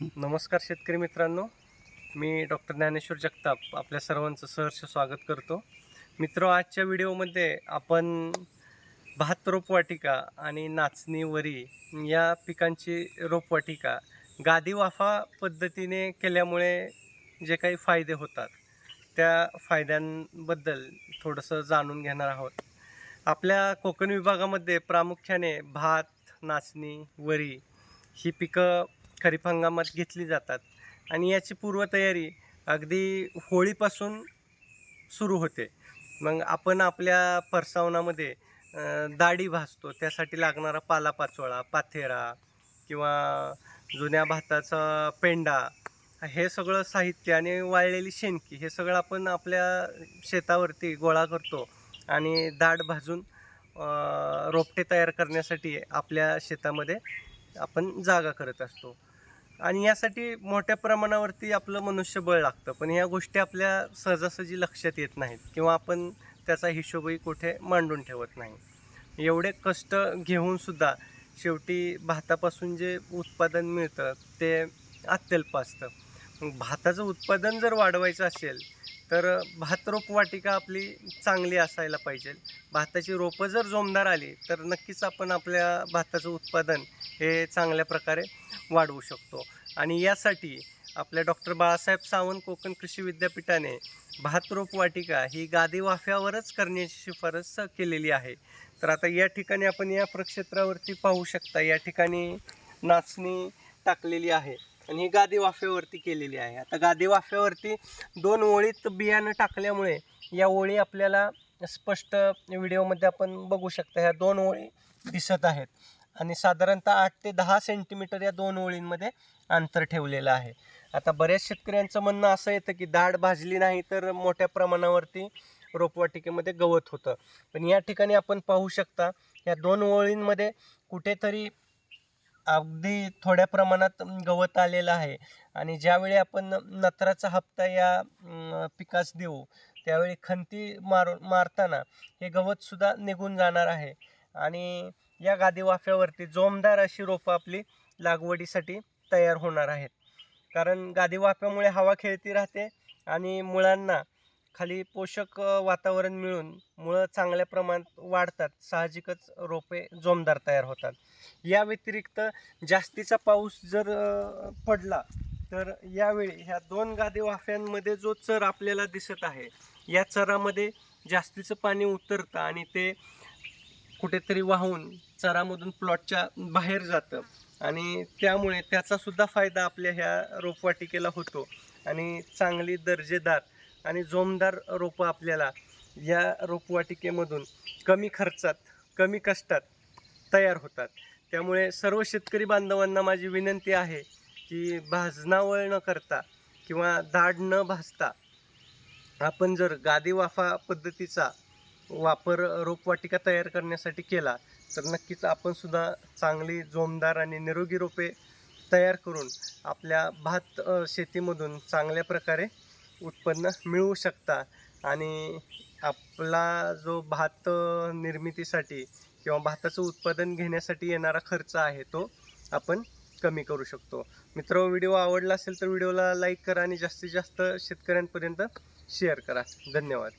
नमस्कार शेतकरी मित्रांनो. मी डॉक्टर ज्ञानेश्वर जगताप आपल्या सर्वांचं सहर्ष स्वागत करतो. मित्र आजच्या व्हिडिओमध्ये आपण भात रोपवाटिका आणि नाचणी वरी या पिकांची रोपवाटिका गादी वाफा पद्धतीने केल्यामुळे जे काही फायदे होतात त्या फायद्यांबद्दल थोडंसं जाणून घेणार आहोत. आपल्या कोकण विभागामध्ये प्रामुख्याने भात नाचणी वरी ही पिकं खरीप हंगामात घेतली जातात. आणि याची पूर्वतयारी अगदी होळीपासून सुरू होते. मग आपण आपल्या परसावनामध्ये दाढी भासतो त्यासाठी लागणारा पालापाचोळा पाथेरा किंवा जुन्या भाताचा पेंडा हे सगळं साहित्य आणि वाळलेली शेणकी हे सगळं आपण आपल्या शेतावरती गोळा करतो आणि दाढ भाजून रोपटे तयार करण्यासाठी आपल्या शेतामध्ये आपण जागा करत असतो. आणि यासाठी मोठ्या प्रमाणावरती आपलं मनुष्यबळ लागतं. पण ह्या गोष्टी आपल्या सहजासहजी लक्षात येत नाहीत किंवा आपण त्याचा हिशोबही कुठे मांडून ठेवत नाही. एवढे कष्ट घेऊनसुद्धा शेवटी भातापासून जे उत्पादन मिळतं ते अत्यल्प असतं. मग भाताचं उत्पादन जर वाढवायचं असेल तर भात रोप वाटिका आपली चांगली असायला पाहिजे. भाताची रोपं जर जोमदार आली तर नक्कीच आपण आपल्या भाताचं उत्पादन हे चांगल्या प्रकारे वाढवू शकतो. आणि यासाठी आपल्या डॉक्टर बाळासाहेब सावंत कोकण कृषी विद्यापीठाने भातरोप वाटिका ही गादी वाफ्यावरच करण्याची शिफारस केलेली आहे. तर आता या ठिकाणी आपण या प्रक्षेत्रावरती पाहू शकता या ठिकाणी नाचणी टाकलेली आहे आणि ही गादी वाफ्यावरती केलेली आहे. आता गादी वाफ्यावरती दोन ओळीत बियाणं टाकल्यामुळे या ओळी आपल्याला स्पष्ट व्हिडिओमध्ये आपण बघू शकता. ह्या दोन ओळी दिसत आहेत. आणि साधारणतः आठ ते दहा सेंटीमीटर या दोन ओळींमध्ये अंतर ठेवलेलं आहे. आता बऱ्याच शेतकऱ्यांचं म्हणणं असं येतं की दाढ भाजली नाही तर मोठ्या प्रमाणावरती रोपवाटिकेमध्ये गवत होतं. पण या ठिकाणी आपण पाहू शकता या दोन ओळींमध्ये कुठेतरी अगदी थोड्या प्रमाणात गवत आलेलं आहे. आणि ज्यावेळी आपण नत्राचा हप्ता या पिकास देऊ त्यावेळी खंती मार मारताना हे गवतसुद्धा निघून जाणार आहे. आणि या गादी वाफ्यावरती जोमदार अशी रोपं आपली लागवडीसाठी तयार होणार आहेत. कारण गादी वाफ्यामुळे हवा खेळती राहते आणि मुळांना खाली पोषक वातावरण मिळून मुळं चांगल्या प्रमाणात वाढतात. साहजिकच रोपे जोमदार तयार होतात. या व्यतिरिक्त जास्तीचा पाऊस जर पडला तर यावेळी ह्या दोन गादी वाफ्यांमध्ये जो चर आपल्याला दिसत आहे या चरामध्ये जास्तीचं पाणी उतरतं आणि ते कुठेतरी वाहून चरामधून प्लॉटच्या बाहेर जातं. आणि त्यामुळे त्याचा सुद्धा फायदा आपल्या ह्या रोपवाटिकेला होतो. आणि चांगली दर्जेदार आणि जोमदार रोपं आपल्याला या रोपवाटिकेमधून कमी खर्चात कमी कष्टात तयार होतात. त्यामुळे सर्व शेतकरी बांधवांना माझी विनंती आहे की भाजनावळ न करता किंवा दाढ न भाजता आपण जर गादी वाफा पद्धतीचा वापर रोपवाटिका तयार करण्यासाठी केला तर नक्कीच आपण सुद्धा चांगली जोमदार आणि निरोगी रोपे तयार करून आपल्या भात शेतीमधून चांगल्या प्रकारे उत्पन्न मिळवू शकता. आणि आपला जो भात निर्मितीसाठी किंवा भाताचं उत्पादन घेण्यासाठी येणारा खर्च आहे तो आपण कमी करू शकतो. मित्र व्हिडिओ आवडला असेल तर व्हिडिओला लाईक करा आणि जास्तीत जास्त शेतकऱ्यांपर्यंत शेअर करा. धन्यवाद.